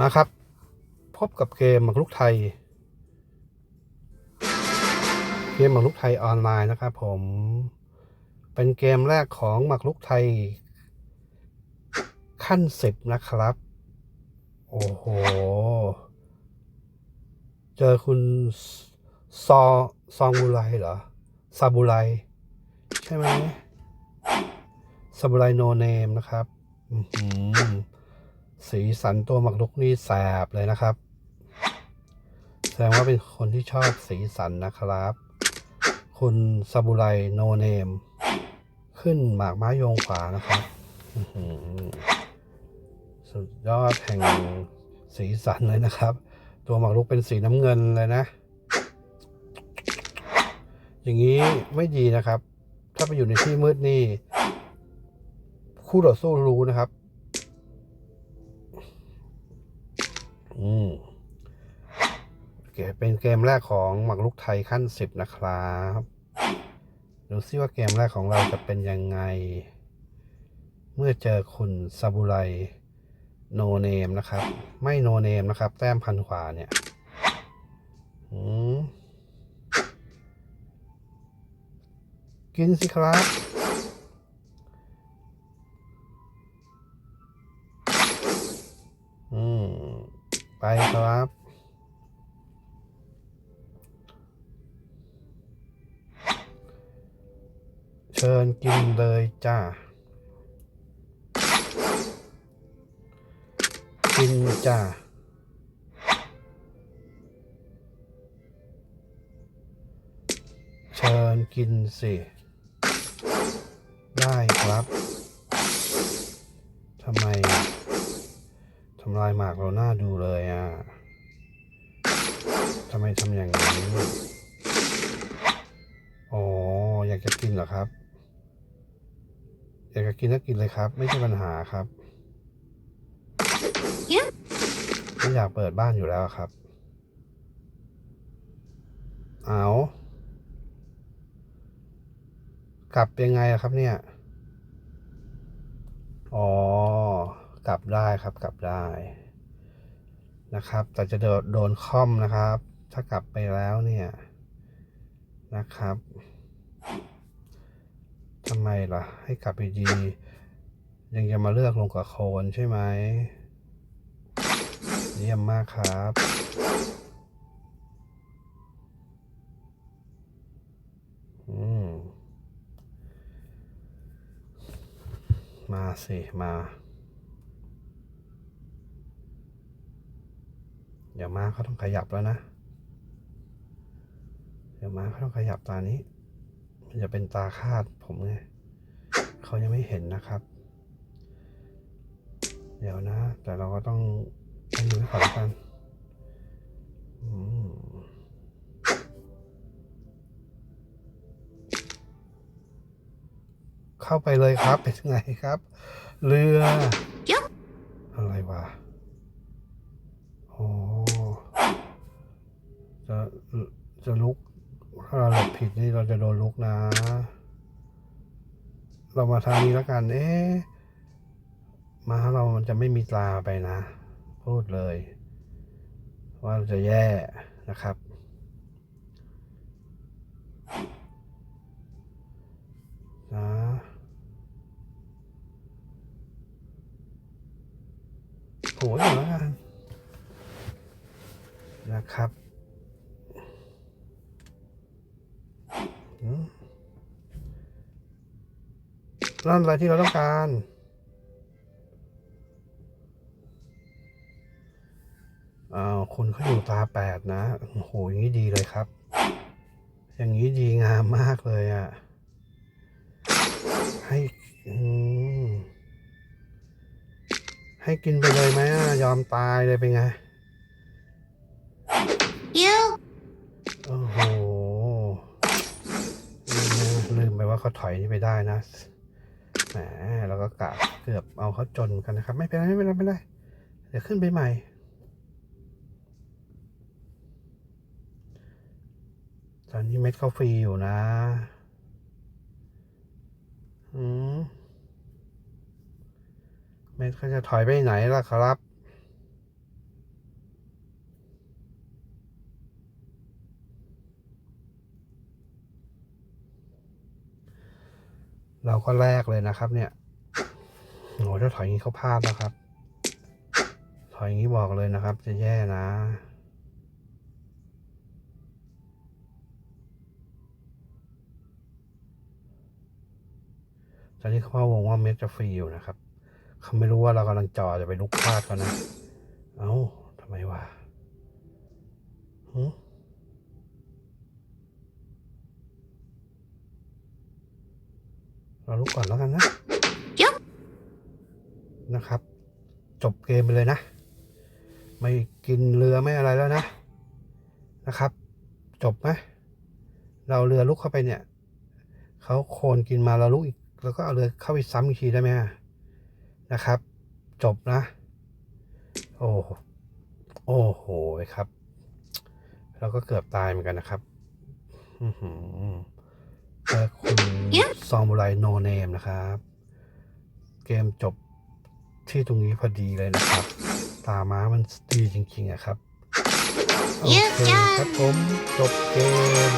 มาครับ พบกับเกมหมากรุกไทย เกมหมากรุกไทยออนไลน์นะครับ ผมเป็นเกมแรกของหมากรุกไทย ขั้นสิบนะครับ โอ้โห เจอคุณซอซองบุไรเหรอซาบุไรใช่ไหมซาบุไรโนเนมนะครับ อื้อหือ สีสันตัวหมักลุกนี่แสบเลยนะครับ แสดงว่าเป็นคนที่ชอบสีสันนะครับ คุณซาบุไรโนเนม ขึ้นหมากไม้โยงขวานะครับสุดยอดแห่งสีสันเลยนะครับ ตัวหมากรุกเป็นสีน้ำเงินเลยนะ อย่างนี้ไม่ดีนะครับ ถ้าไปอยู่ในที่มืดนี่คู่ต่อสู้รู้นะครับ อืมโอเคเป็นเกมแรกของหมากรุกไทยขั้นสิบนะครับ ดูซิว่าเกมแรกของเราจะเป็นยังไง เมื่อเจอคุณซาบุไรโนเนมนะครับ ไม่โนเนมนะครับ แต้มพันขวาเนี่ยอืมกินสิครับ เชิญกินเลยจ้า กินจ้า เชิญกินสิ ได้ครับ ทำไม ทำลายหมากเราหน้าดูเลยอะ ทำไมทำอย่างนี้ อ๋อ อยากจะกินเหรอครับ อยากจะกินก็กินเลยครับ ไม่ใช่ปัญหาครับ Yeah. ไม่อยากเปิดบ้านอยู่แล้วครับ เอากลับยังไงอะครับเนี่ย อ๋อ กลับได้ครับ กลับได้นะครับ แต่จะโดนโดนค่อมนะครับ ถ้ากลับไปแล้วเนี่ยนะครับ ทำไมล่ะ ให้กลับไปดี ยังจะมาเลือกลงกับโคนใช่ไหมเยี่ยมมากครับอืมมาสิ มา เดี๋ยวมาเขาต้องขยับแล้วนะ เดี๋ยวมาเขาต้องขยับตานี้ จะเป็นตาคาดผมไงเขายังไม่เห็นนะครับ เดี๋ยวนะ แต่เราก็ต้องให้ดูให้ก่อนกันเข้าไปเลยครับ เป็นไงครับ เรือ อะไรวะอ๋อจะจะลุก ถ้าเราหลบผิดนี่เราจะโดนลุกนะ เรามาทางนี้แล้วกัน เอ๊ะมาเรามันจะไม่มีตราไปนะ พูดเลย ว่าเราจะแย่นะครับนะโหอยู่แล้วกันนะครับอืม นั่นอะไรที่เราต้องการ อ้าวคุณเขาอยู่ตาแปดนะ โอ้โห อย่างนี้ดีเลยครับ อย่างนี้ดีงามมากเลยอะ่ะ ให้อืมให้กินไปเลยไหมอะยอมตายเลยเป็นไง You. โอ้โหลืมนะลืมไปว่าเขาถอยนี่ไปได้นะ แหมเราก็กะเกือบเอาเขาจนกันนะครับ ไม่เป็นไรไม่เป็นไรไม่ได้เดี๋ยวขึ้นไปใหม่ ตอนนี้เม็ดเขาฟรีอยู่นะ อืมเม็ดเขาจะถอยไปไหนล่ะครับ เราก็แลกเลยนะครับ เนี่ยโอ้ถ้าถอยอย่างนี้เขาพลาดนะครับ ถอยอย่างนี้บอกเลยนะครับ จะแย่นะตอนนี้เขาพาวงว่าเม็ดจะฟรีอยู่นะครับเขาไม่รู้ว่าเรากำลังจอจะไปลุกพลาดกันนะ เอ้าทำไมวะหึ เราลุกก่อนแล้วกันนะยับนะครับ จบเกมไปเลยนะ ไม่กินเรือไม่อะไรแล้วนะนะครับ จบไหมเราเอาเรือลุกเข้าไปเนี่ยเขาโคนกินมาเราลุกอีกแล้วก็เอาเรือเข้าไปซ้ำอีกทีได้ไหมอะนะครับ จบนะ โอ้โหโอ้โหครับ เราก็เกือบตายเหมือนกันนะครับ อื้อหือเจอ คุณซองบุไรโนเนมนะครับ เกมจบที่ตรงนี้พอดีเลยนะครับ ตาม้ามันดีจริงๆอะครับโอเคครับผมจบเกม